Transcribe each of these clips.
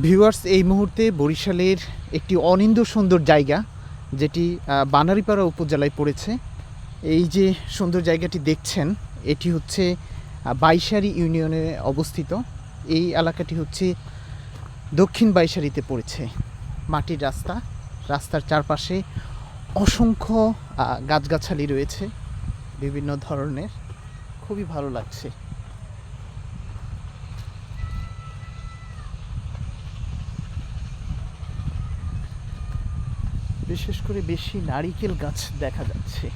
Viewers এই মুহূর্তে বরিশালের একটি অনিন্দ সুন্দর জায়গা, যেটি বানারীপাড়া উপজেলায় পড়েছে। এই যে সুন্দর জায়গাটি দেখছেন, এটি হচ্ছে বাইশারি ইউনিয়নে অবস্থিত। এই এলাকাটি হচ্ছে দক্ষিণ বাইশারিতে পড়েছে। মাটির রাস্তা, রাস্তার চারপাশে অসংখ্য গাছগাছালি রয়েছে, বিভিন্ন ধরনের। খুবই ভালো লাগছে। বিশেষ করে বেশি নারিকেল গাছ দেখা যাচ্ছে।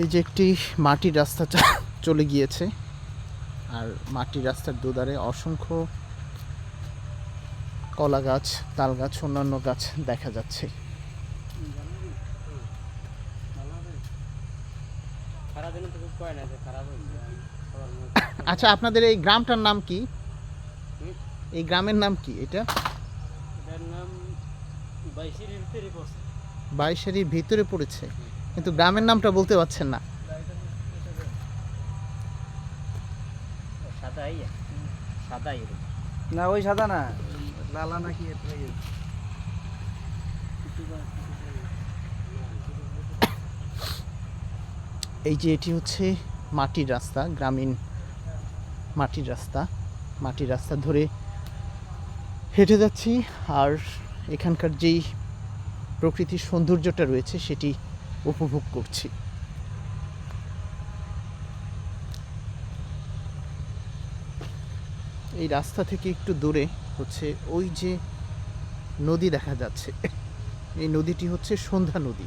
এই যে একটি মাটির রাস্তা চলে গিয়েছে। আর মাটির রাস্তার দুধারে অসংখ্য কলা গাছ, তাল গাছ, অন্যান্য গাছ দেখা যাচ্ছে। খারাপ আচ্ছা আপনাদের এই গ্রামটার নাম কি? এই গ্রামের নাম কি এটা? এটার বাইশের ভিতরে বাইশারির ভিতরে পড়েছে। কিন্তু গ্রামের নামটা বলতে পারছেন না। সাদা সাদা না ওই সাদা না। লালা নাকি। এই যে এটি হচ্ছে মাটির রাস্তা, গ্রামীণ মাটির রাস্তা মাটির রাস্তা ধরে হেঁটে যাচ্ছি। আর এখানকার যেই প্রকৃতির সৌন্দর্যটা রয়েছে, সেটি উপভোগ করছি। এই রাস্তা থেকে একটু দূরে হচ্ছে ওই যে নদী দেখা যাচ্ছে। এই নদীটি হচ্ছে সন্ধ্যা নদী।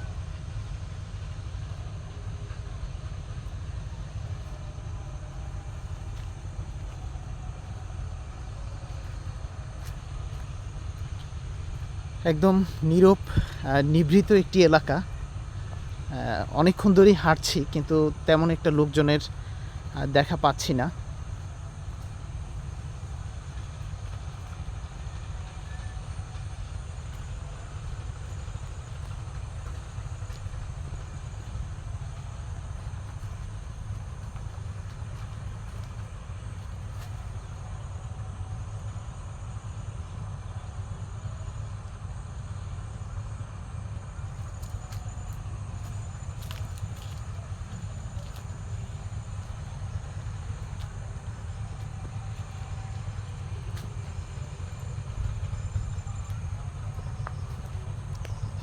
একদম নীরব নিভৃত একটি এলাকা। অনেকক্ষণ ধরেই হাঁটছি, কিন্তু তেমন একটা লোকজনের দেখা পাচ্ছি না।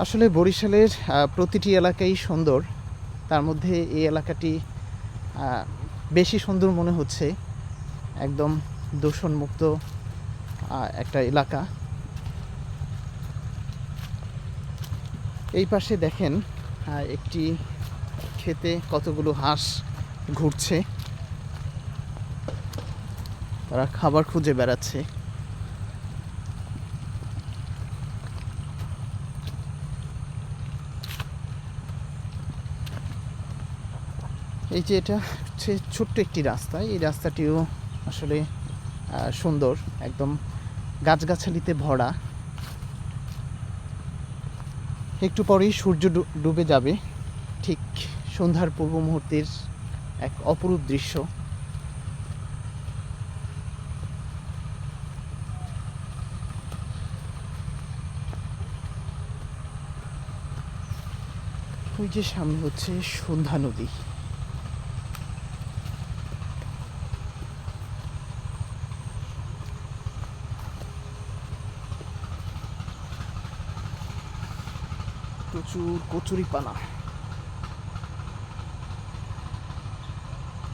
আসলে বরিশালের প্রতিটি এলাকাই সুন্দর। তার মধ্যে এই এলাকাটি বেশি সুন্দর মনে হচ্ছে। একদম দূষণমুক্ত একটা এলাকা। এই পাশে দেখেন একটি খেতে কতগুলো হাঁস ঘুরছে। তারা খাবার খুঁজে বেড়াচ্ছে। এই যে এটা হচ্ছে ছোট্ট একটি রাস্তা। এই রাস্তাটিও আসলে সুন্দর, একদম গাছগাছালিতে ভরা। একটু পরেই সূর্য ডুবে যাবে। ঠিক সন্ধ্যার পূর্ব মুহূর্তের এক অপরূপ দৃশ্য। ওই যে সামনে হচ্ছে সন্ধ্যা নদী। প্রচুর কচুরি পানা